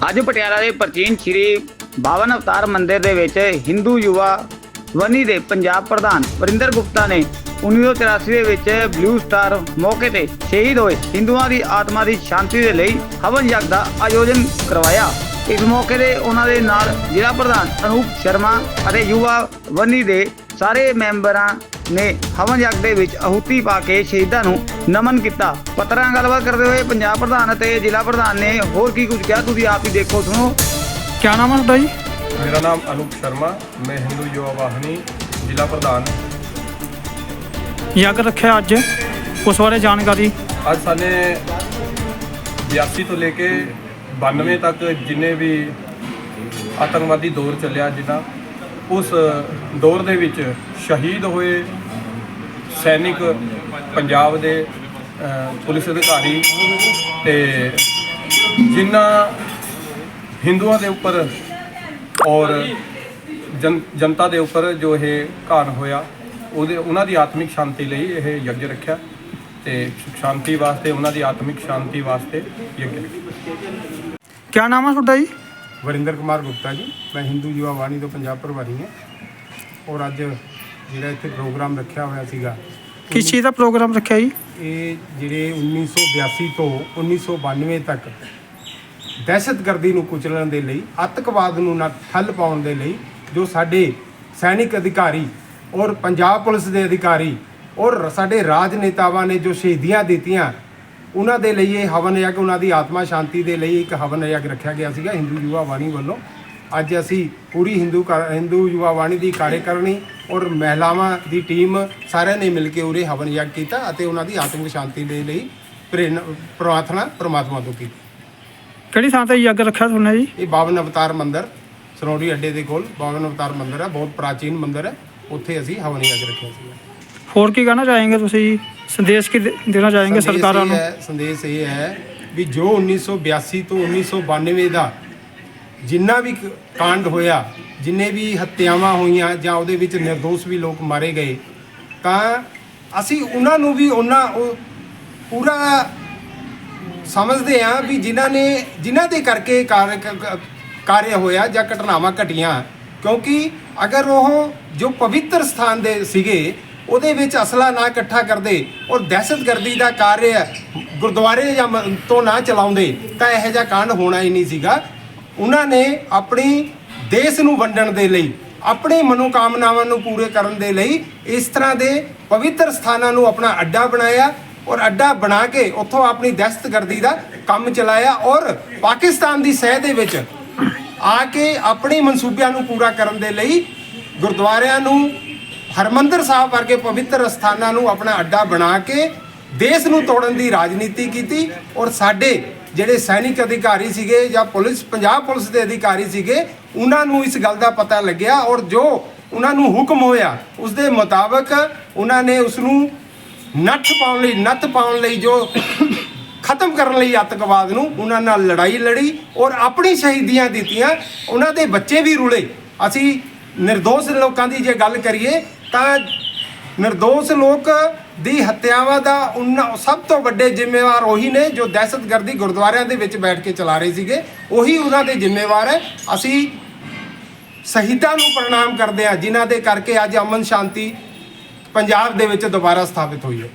ਅੱਜ ਪਟਿਆਲਾ ਦੇ ਪ੍ਰਾਚੀਨ ਸ਼੍ਰੀ ਬਾਵਨ ਅਵਤਾਰ ਮੰਦਿਰ ਦੇ ਵਿੱਚ ਹਿੰਦੂ ਯੁਵਾ ਵਨੀ ਦੇ ਪੰਜਾਬ ਪ੍ਰਧਾਨ ਵਰਿੰਦਰ ਗੁਪਤਾ ਨੇ 1983 ਦੇ ਵਿੱਚ ਬਲੂ ਸਟਾਰ ਮੌਕੇ ਤੇ ਸ਼ਹੀਦ ਹੋਏ ਹਿੰਦੂਆਂ ਦੀ ਆਤਮਾ ਦੀ ਸ਼ਾਂਤੀ ਦੇ ਲਈ ਹਵਨ ਯੱਗ ਦਾ ਆਯੋਜਨ ਕਰਵਾਇਆ। ਇਸ ਮੌਕੇ ਤੇ ਉਹਨਾਂ ਦੇ ਨਾਲ ਜ਼ਿਲ੍ਹਾ ਪ੍ਰਧਾਨ ਅਨੂਪ ਸ਼ਰਮਾ ਅਤੇ ਯੁਵਾ ਵਨੀ ਦੇ ਸਾਰੇ ਮੈਂਬਰਾਂ ਨੇ ਹਵਨ ਯੱਗ ਦੇ ਵਿੱਚ ਆਹੂਤੀ ਪਾ ਕੇ ਸ਼ਹੀਦਾਂ ਨੂੰ ਨਮਨ ਕੀਤਾ। ਪੱਤਰਾਂ ਗੱਲਬਾਤ ਕਰਦੇ ਹੋਏ ਪੰਜਾਬ ਪ੍ਰਧਾਨ ਅਤੇ ਜ਼ਿਲ੍ਹਾ ਪ੍ਰਧਾਨ ਨੇ ਹੋਰ ਕੀ ਕੁਝ ਕਿਹਾ ਤੁਸੀਂ ਆਪ ਹੀ ਦੇਖੋ ਸੁਣੋ। ਕੀ ਨਾਮ ਹੈ ਤੁਹਾਡਾ ਮੇਰਾ ਨਾਮ ਅਨੂਪ ਸ਼ਰਮਾ ਮੈਂ ਹਿੰਦੂ ਯੁਵਾ ਵਾਹਨੀ ਜ਼ਿਲ੍ਹਾ ਪ੍ਰਧਾਨ। ਯੱਗ ਰੱਖਿਆ ਅੱਜ ਉਸ ਬਾਰੇ ਜਾਣਕਾਰੀ? ਅੱਜ ਸਾਨੇ 82 ਤੋਂ ਲੈ ਕੇ 92 ਤੱਕ ਜਿੰਨੇ ਵੀ ਆਤੰਕਵਾਦੀ ਦੌਰ ਚੱਲਿਆ ਜਿਹਨਾਂ ਉਸ ਦੌਰ ਦੇ ਵਿੱਚ ਸ਼ਹੀਦ ਹੋਏ ਸੈਨਿਕ ਪੰਜਾਬ ਦੇ ਪੁਲਿਸ ਅਧਿਕਾਰੀ ਤੇ ਜਿਨ੍ਹਾਂ ਹਿੰਦੂਆਂ ਦੇ ਉੱਪਰ ਔਰ ਜਨ, ਜਨਤਾ ਦੇ ਉੱਪਰ ਜੋ ਇਹ ਘਾਣ ਹੋਇਆ, ਉਹਦੇ, ਉਹਨਾਂ ਦੀ ਆਤਮਿਕ ਸ਼ਾਂਤੀ ਲਈ ਇਹ ਯੱਗ ਰੱਖਿਆ ਤੇ ਸੁਖ ਸ਼ਾਂਤੀ ਵਾਸਤੇ, ਉਹਨਾਂ ਦੀ ਆਤਮਿਕ ਸ਼ਾਂਤੀ ਵਾਸਤੇ ਯੱਗ ਰੱਖਿਆ। ਕੀ ਨਾਮ ਹੈ ਤੁਹਾਡਾ ਜੀ? ਵਰਿੰਦਰ ਕੁਮਾਰ ਗੁਪਤਾ ਜੀ ਮੈਂ ਹਿੰਦੂ ਯੁਵਾ ਵਾਣੀ ਤੋਂ ਪੰਜਾਬ ਪ੍ਰਭਾਰੀ ਹਾਂ ਔਰ ਅੱਜ ਜਿਹੜਾ ਇੱਥੇ ਪ੍ਰੋਗਰਾਮ ਰੱਖਿਆ ਹੋਇਆ ਸੀਗਾ ਕਿਸ ਚੀਜ਼ ਦਾ ਪ੍ਰੋਗਰਾਮ ਰੱਖਿਆ ਜੀ? ਇਹ ਜਿਹੜੇ 1982 ਤੋਂ 1992 ਤੱਕ ਦਹਿਸ਼ਤਗਰਦੀ ਨੂੰ ਕੁਚਲਣ ਦੇ ਲਈ ਅੱਤਕਵਾਦ ਨੂੰ ਨਾ ਠੱਲ ਪਾਉਣ ਦੇ ਲਈ ਜੋ ਸਾਡੇ ਸੈਨਿਕ ਅਧਿਕਾਰੀ ਔਰ ਪੰਜਾਬ ਪੁਲਿਸ ਦੇ ਅਧਿਕਾਰੀ ਔਰ ਸਾਡੇ ਰਾਜਨੇਤਾਵਾਂ ਨੇ ਜੋ ਸ਼ਹੀਦੀਆਂ ਦਿੱਤੀਆਂ ਉਹਨਾਂ ਦੇ ਲਈ ਇਹ ਹਵਨ ਯੱਗ ਉਹਨਾਂ ਦੀ ਆਤਮਾ ਸ਼ਾਂਤੀ ਦੇ ਲਈ ਇੱਕ ਹਵਨ ਯੱਗ ਰੱਖਿਆ ਗਿਆ ਸੀਗਾ ਹਿੰਦੂ ਯੁਵਾ ਵਾਣੀ ਵੱਲੋਂ। ਅੱਜ ਅਸੀਂ ਪੂਰੀ ਹਿੰਦੂ ਹਿੰਦੂ ਯੁਵਾ ਵਾਣੀ ਦੀ ਕਾਰਜਕਾਰਨੀ ਔਰ ਮਹਿਲਾਵਾਂ ਦੀ ਟੀਮ ਸਾਰਿਆਂ ਨੇ ਮਿਲ ਕੇ ਉਰੇ ਹਵਨ ਯੱਗ ਕੀਤਾ ਅਤੇ ਉਹਨਾਂ ਦੀ ਆਤਮਿਕ ਸ਼ਾਂਤੀ ਦੇ ਲਈ ਪ੍ਰੇਰਨਾ ਪ੍ਰਾਰਥਨਾ ਪ੍ਰਮਾਤਮਾ ਤੋਂ ਕੀਤੀ। ਕਿਹੜੀ ਥਾਂ ਤੇ ਯੱਗ ਰੱਖਿਆ ਤੁਹਾਨੂੰ ਜੀ? ਇਹ ਬਾਵਨ ਅਵਤਾਰ ਮੰਦਿਰ ਸਰੋੜੀ ਅੱਡੇ ਦੇ ਕੋਲ ਬਾਵਨ ਅਵਤਾਰ ਮੰਦਿਰ ਹੈ ਬਹੁਤ ਪ੍ਰਾਚੀਨ ਮੰਦਿਰ ਹੈ। ਉੱਥੇ ਅਸੀਂ ਹਵਨ ਯੱਗ ਰੱਖਿਆ ਸੀ ਹੋਰ ਕੀ ਕਹਿਣਾ ਚਾहेंगे ਤੁਸੀਂ? ਸੰਦੇਸ਼ ਕੀ ਦੇਣਾ ਚਾहेंगे ਸਰਕਾਰਾਂ ਇਹ ਨੂੰ? ਸੰਦੇਸ਼ ਇਹ ਹੈ ਵੀ ਜੋ 1982 ਤੋਂ 1992 ਦਾ ਜਿੰਨਾ ਵੀ ਕਾਂਡ ਹੋਇਆ ਜਿੰਨੇ ਵੀ ਹੱਤਿਆਵਾਂ ਹੋਈਆਂ ਜਾਂ ਉਹਦੇ ਵਿੱਚ નિર્ਦੋਸ਼ ਵੀ ਲੋਕ ਮਾਰੇ ਗਏ ਤਾਂ ਅਸੀਂ ਉਹਨਾਂ ਨੂੰ ਵੀ ਉਹਨਾਂ ਉਹ ਪੂਰਾ ਸਮਝਦੇ ਹਾਂ ਵੀ ਜਿਨ੍ਹਾਂ ਨੇ ਜਿਨ੍ਹਾਂ ਦੇ ਕਰਕੇ ਕਾਰ- ਕਾਰਯ ਹੋਇਆ ਜਾਂ ਘਟਨਾਵਾਂ ਘਟੀਆਂ ਕਿਉਂਕਿ ਅਗਰ ਉਹ ਜੋ ਪਵਿੱਤਰ ਸਥਾਨ ਦੇ ਸੀਗੇ ਉਹਦੇ ਵਿੱਚ ਅਸਲਾ ਨਾ ਇਕੱਠਾ ਕਰਦੇ ਔਰ ਦਹਿਸ਼ਤਗਰਦੀ ਦਾ ਕਾਰਜ ਗੁਰਦੁਆਰੇ ਜਾਂ ਮ- ਤੋਂ ਨਾ ਚਲਾਉਂਦੇ, ਤਾਂ ਇਹੋ ਜਿਹਾ ਕਾਂਡ ਹੋਣਾ ਹੀ ਨਹੀਂ ਸੀਗਾ। ਉਹਨਾਂ ਨੇ ਆਪਣੀ ਦੇਸ਼ ਨੂੰ ਵੰਡਣ ਦੇ ਲਈ, ਆਪਣੀ ਮਨੋਕਾਮਨਾਵਾਂ ਨੂੰ ਪੂਰੇ ਕਰਨ ਦੇ ਲਈ ਇਸ ਤਰ੍ਹਾਂ ਦੇ ਪਵਿੱਤਰ ਸਥਾਨਾਂ ਨੂੰ ਆਪਣਾ ਅੱਡਾ ਬਣਾਇਆ ਔਰ ਅੱਡਾ ਬਣਾ ਕੇ ਉੱਥੋਂ ਆਪਣੀ ਦਹਿਸ਼ਤਗਰਦੀ ਦਾ ਕੰਮ ਚਲਾਇਆ ਔਰ ਪਾਕਿਸਤਾਨ ਦੀ ਸਹਿ ਦੇ ਵਿੱਚ ਆ ਕੇ ਆਪਣੇ ਮਨਸੂਬਿਆਂ ਨੂੰ ਪੂਰਾ ਕਰਨ ਦੇ ਲਈ ਗੁਰਦੁਆਰਿਆਂ ਨੂੰ ਹਰਮੰਦਰ ਸਾਹਿਬ ਵਰਗੇ ਪਵਿੱਤਰ ਸਥਾਨਾਂ ਨੂੰ ਆਪਣਾ ਅੱਡਾ ਬਣਾ ਕੇ ਦੇਸ਼ ਨੂੰ ਤੋੜਨ ਦੀ ਰਾਜਨੀਤੀ ਕੀਤੀ ਔਰ ਸਾਡੇ ਜਿਹੜੇ ਸੈਨਿਕ ਅਧਿਕਾਰੀ ਸੀਗੇ ਜਾਂ ਪੁਲਿਸ, ਪੰਜਾਬ ਪੁਲਿਸ ਦੇ ਅਧਿਕਾਰੀ ਸੀਗੇ, ਉਹਨਾਂ ਨੂੰ ਇਸ ਗੱਲ ਦਾ ਪਤਾ ਲੱਗਿਆ ਔਰ ਜੋ ਉਹਨਾਂ ਨੂੰ ਹੁਕਮ ਹੋਇਆ, ਉਸ ਦੇ ਮੁਤਾਬਕ ਉਹਨਾਂ ਨੇ ਉਸ ਨੂੰ ਨੱਠ ਪਾਉਣ ਲਈ ਨੱਥ ਪਾਉਣ ਲਈ ਜੋ ਖਤਮ ਕਰਨ ਲਈ ਅੱਤਵਾਦ ਨੂੰ ਉਹਨਾਂ ਨਾਲ ਲੜਾਈ ਲੜੀ ਔਰ ਆਪਣੀ ਸ਼ਹੀਦੀਆਂ ਦਿੱਤੀਆਂ, ਉਹਨਾਂ ਦੇ ਬੱਚੇ ਵੀ ਰੁਲੇ। ਅਸੀਂ ਨਿਰਦੋਸ਼ ਲੋਕਾਂ ਦੀ ਜੇ ਗੱਲ ਕਰੀਏ ਤਾਂ નિર્ਦੋਸ਼ ਲੋਕ ਦੀ ਹੱਤਿਆਵਾਂ ਦਾ ਉਹਨਾਂ ਸਭ ਤੋਂ ਵੱਡੇ ਜ਼ਿੰਮੇਵਾਰ ਉਹੀ ਨੇ ਜੋ ਦਹਿਸ਼ਤਗਰਦੀ ਗੁਰਦੁਆਰਿਆਂ ਦੇ ਵਿੱਚ ਬੈਠ ਕੇ ਚਲਾ ਰਹੇ ਸੀਗੇ। ਉਹੀ ਉਹਨਾਂ ਦੇ ਜ਼ਿੰਮੇਵਾਰ ਹੈ। ਅਸੀਂ ਸ਼ਹੀਦਾਂ ਨੂੰ ਪ੍ਰਣਾਮ ਕਰਦੇ ਹਾਂ, ਜਿਨ੍ਹਾਂ ਦੇ ਕਰਕੇ ਅੱਜ ਅਮਨ ਸ਼ਾਂਤੀ ਪੰਜਾਬ ਦੇ ਵਿੱਚ ਦੁਬਾਰਾ ਸਥਾਪਿਤ ਹੋਈ ਹੈ।